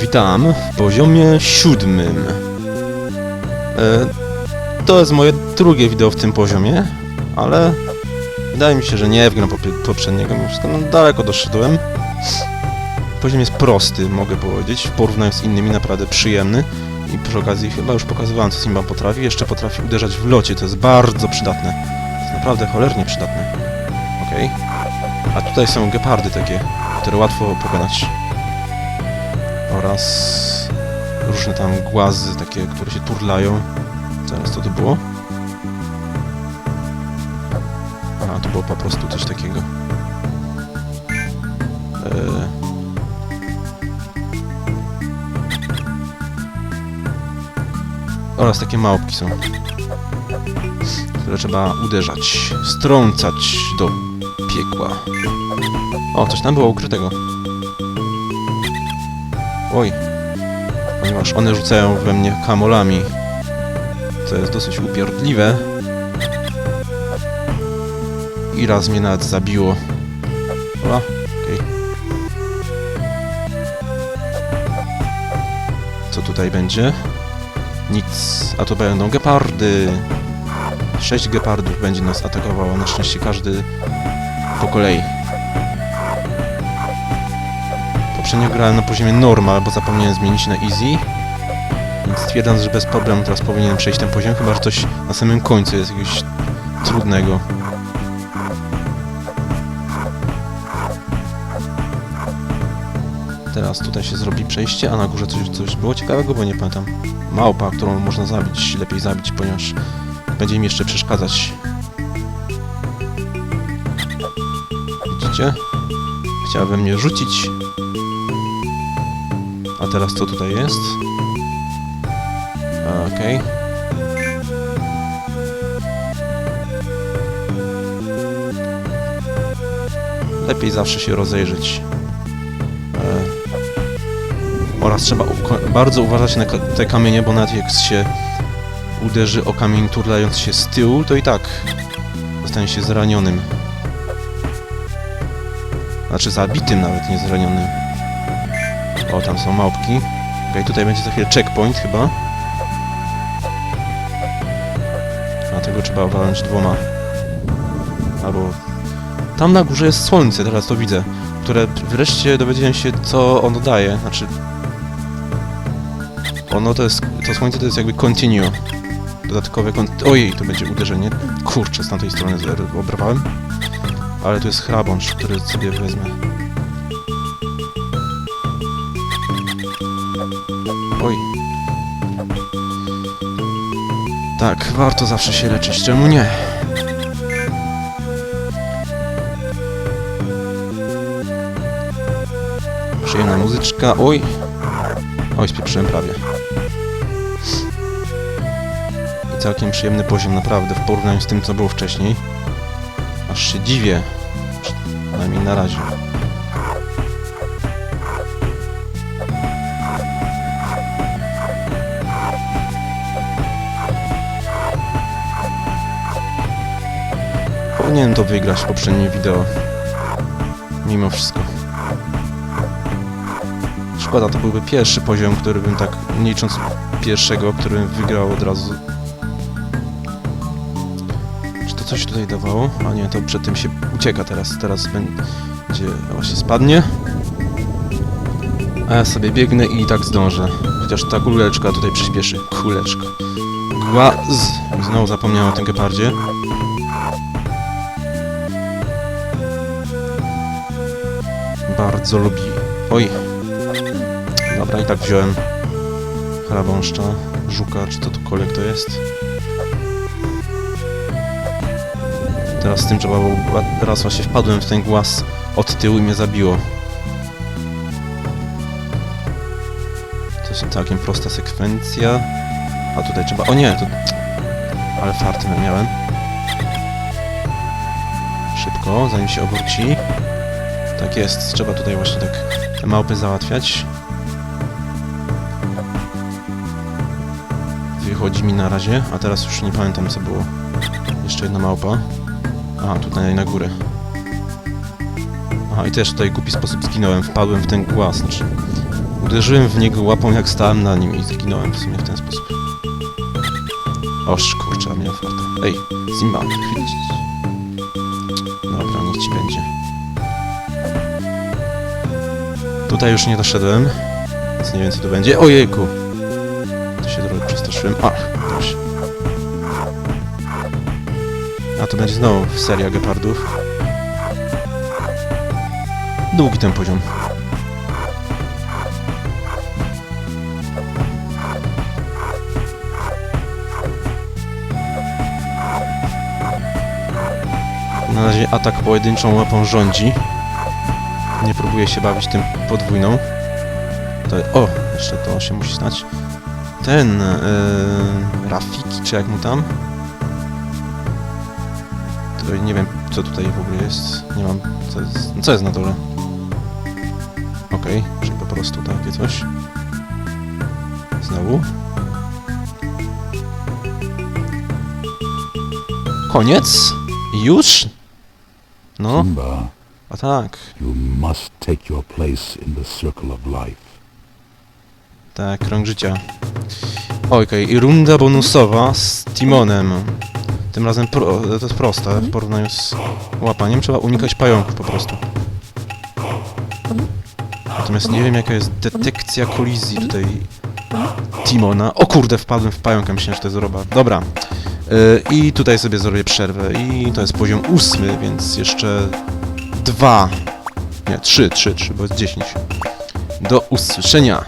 Witam w poziomie siódmym. E, to jest moje drugie wideo w tym poziomie, ale wydaje mi się, że nie wgram poprzedniego, mimo wszystko no, daleko doszedłem. Poziom jest prosty, mogę powiedzieć, w porównaniu z innymi naprawdę przyjemny i przy okazji chyba już pokazywałem, co Simba potrafi, jeszcze potrafi uderzać w locie, to jest bardzo przydatne. To jest naprawdę cholernie przydatne. Okej. A tutaj są gepardy takie, które łatwo pokonać oraz różne tam głazy takie, które się turlają. Zaraz co to było? A, to było po prostu coś takiego. Eee... Oraz takie małpki są, które trzeba uderzać, strącać do piekła. O, coś tam było ukrytego. Oj. Ponieważ one rzucają we mnie kamolami. To jest dosyć upierdliwe. I raz mnie nawet zabiło. O, okej. Co tutaj będzie? Nic. A to będą gepardy. Sześć gepardów będzie nas atakowało. Na szczęście każdy po kolei. Poprzednio grałem na poziomie normal, bo zapomniałem zmienić na easy. Więc stwierdzam, że bez problemu teraz powinienem przejść ten poziom, chyba że coś na samym końcu jest jakiegoś trudnego. Teraz tutaj się zrobi przejście, a na górze coś, coś było ciekawego, bo nie pamiętam. Małpa, którą można zabić, lepiej zabić, ponieważ będzie mi jeszcze przeszkadzać. Widzicie? Chciała we mnie rzucić. A teraz co tutaj jest? Okej. Lepiej zawsze się rozejrzeć. E, oraz trzeba bardzo uważać na te kamienie, bo nawet jak się uderzy o kamień turlając się z tyłu, to i tak zostanie się zranionym. Znaczy zabitym nawet, nie zranionym. O, tam są małpki. Okej, tutaj będzie za chwilę checkpoint chyba. Dlatego trzeba walnąć dwoma. Albo... Tam na górze jest słońce, teraz to widzę. Które wreszcie dowiedziałem się, co ono daje. Znaczy... Ono to jest... To słońce to jest jakby continue. Dodatkowe kon... Ojej, to będzie uderzenie. Kurczę, z tamtej strony obrywałem. Ale tu jest chrabącz, który sobie wezmę. Oj. Tak, warto zawsze się leczyć, czemu nie? Przyjemna muzyczka, oj. Oj, spieprzyłem prawie. I całkiem przyjemny poziom, naprawdę, w porównaniu z tym, co było wcześniej. Aż się dziwię. Przynajmniej na razie. Powinienem to wygrać w poprzednim wideo. Mimo wszystko. Szkoda, to byłby pierwszy poziom, który bym tak, nie licząc pierwszego, który bym wygrał od razu. Czy to coś tutaj dawało? A nie, to przed tym się ucieka teraz. Teraz będzie właśnie spadnie. A ja sobie biegnę i tak zdążę. Chociaż ta kuleczka tutaj przyspieszy. Kuleczka. Głaz. Znowu zapomniałem o tym gepardzie. Bardzo lubi. Oj. Dobra, i tak wziąłem chrabąszcza, żuka, czy to tukolek to jest. Teraz z tym trzeba było... Raz właśnie wpadłem w ten głaz od tyłu i mnie zabiło. To jest całkiem prosta sekwencja. A tutaj trzeba... O nie, to... Ale farty miałem. Szybko, zanim się obróci. Tak jest, trzeba tutaj właśnie tak te małpy załatwiać. Wychodzi mi na razie, a teraz już nie pamiętam co było. Jeszcze jedna małpa. A, tutaj na górę. Aha, i też tutaj głupi sposób zginąłem, wpadłem w ten głaz, znaczy Uderzyłem w niego łapą jak stałem na nim i zginąłem w sumie w ten sposób. Oż kurczę, miałem farta. Ej, chwyć. Dobra, niech ci będzie. Tutaj już nie doszedłem, więc nie wiem co tu będzie. Ojejku! To się trochę przestraszyłem. Ach, dobrze. A to będzie znowu seria gepardów. Długi ten poziom. Na razie atak pojedynczą łapą rządzi. Nie próbuję się bawić tym podwójną. To, o, jeszcze to się musi znać. Ten, e, Rafiki, czy jak mu tam? To nie wiem, co tutaj w ogóle jest. Nie mam, co jest, co jest na dole? Okej, czyli po prostu takie coś. Znowu. Koniec? Już? No, Simba, a tak. you must take your place in the circle of life. Tak, krąg życia. Okej, i runda bonusowa z Timonem. Tym razem pro, to jest proste w porównaniu z łapaniem. Trzeba unikać pająków po prostu. Natomiast nie wiem jaka jest detekcja kolizji tutaj Timona. O kurde, wpadłem w pająka, myślałem, że to jest roba. Dobra. Yy, I tutaj sobie zrobię przerwę. I to jest poziom ósmy, więc jeszcze dwa. Nie, trzy, trzy, trzy, bo jest dziesięć. Do usłyszenia.